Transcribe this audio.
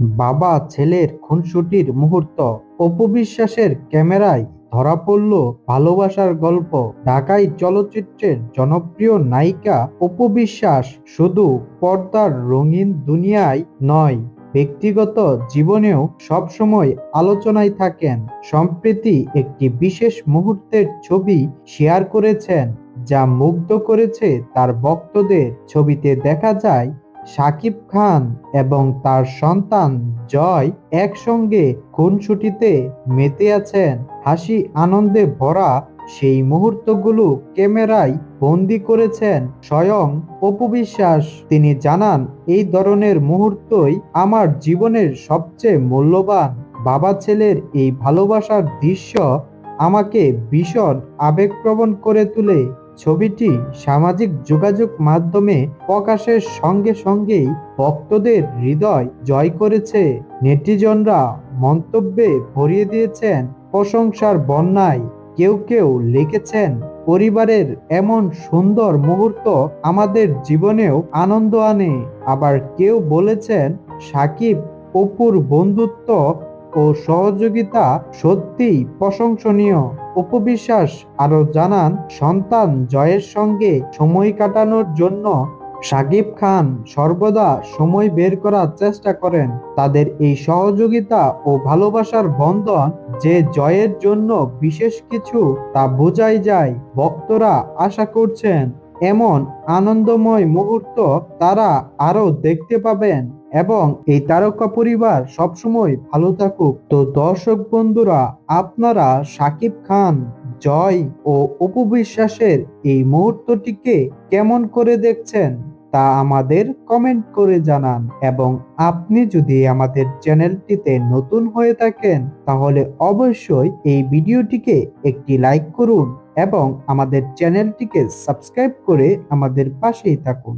বাবা ছেলের খুনসুটির মুহূর্ত। অপু বিশ্বাসের ক্যামেরায় ধরা পড়ল ভালোবাসার গল্প। ঢাকাই চলচ্চিত্রের জনপ্রিয় নায়িকা অপু বিশ্বাস শুধু পর্দার রঙিন দুনিয়ায় নয়, ব্যক্তিগত জীবনেও সবসময় আলোচনায় থাকেন। সম্প্রতি একটি বিশেষ মুহূর্তের ছবি শেয়ার করেছেন, যা মুগ্ধ করেছে তার ভক্তদের। ছবিতে দেখা যায় শাকিব খান এবং তার সন্তান জয় একসঙ্গে খুনসুটিতে মেতে আছেন। হাসি আনন্দে ভরা সেই মুহূর্তগুলো ক্যামেরায় বন্দি করেছেন স্বয়ং অপু বিশ্বাস। তিনি জানান, এই ধরনের মুহূর্তই আমার জীবনের সবচেয়ে মূল্যবান। বাবা ছেলের এই ভালোবাসার দৃশ্য আমাকে ভীষণ আবেগপ্রবণ করে তোলে। ছবিটি সামাজিক যোগাযোগ মাধ্যমে প্রকাশের সঙ্গে সঙ্গেই ভক্তদের হৃদয় জয় করেছে। নেটিজনরা মন্তব্যে ভরিয়ে দিয়েছেন, প্রশংসার বন্যায় কেউ কেউ লিখেছেন পরিবারের এমন সুন্দর মুহূর্ত আমাদের জীবনেও আনন্দ আনে। আবার কেউ বলেছেন, সাকিব অপুর বন্ধুত্ব ও সহযোগিতা সত্যিই প্রশংসনীয়। উপবিশ্বাস আরও জানান, সন্তান জয়ের সঙ্গে সময় কাটানোর জন্য সাকিব খান সর্বদা সময় বের করার চেষ্টা করেন। তাদের এই সহযোগিতা ও ভালোবাসার বন্ধন যে জয়ের জন্য বিশেষ কিছু তা বোঝাই যায় ভক্তরা আশা করছেন। এমন আনন্দময় মুহূর্ত তারা আরও দেখতে পাবেন এবং এই তারকা পরিবার সবসময় ভালো থাকুক। তো দর্শক বন্ধুরা, আপনারা সাকিব খান, জয় ও অপু বিশ্বাসের এই মুহূর্তটিকে কেমন করে দেখছেন তা আমাদের কমেন্ট করে জানান এবং আপনি যদি আমাদের চ্যানেলটিতে নতুন হয়ে থাকেন, তাহলে অবশ্যই এই ভিডিওটিকে একটি লাইক করুন এবং আমাদের চ্যানেলটিকে সাবস্ক্রাইব করে আমাদের পাশেই থাকুন।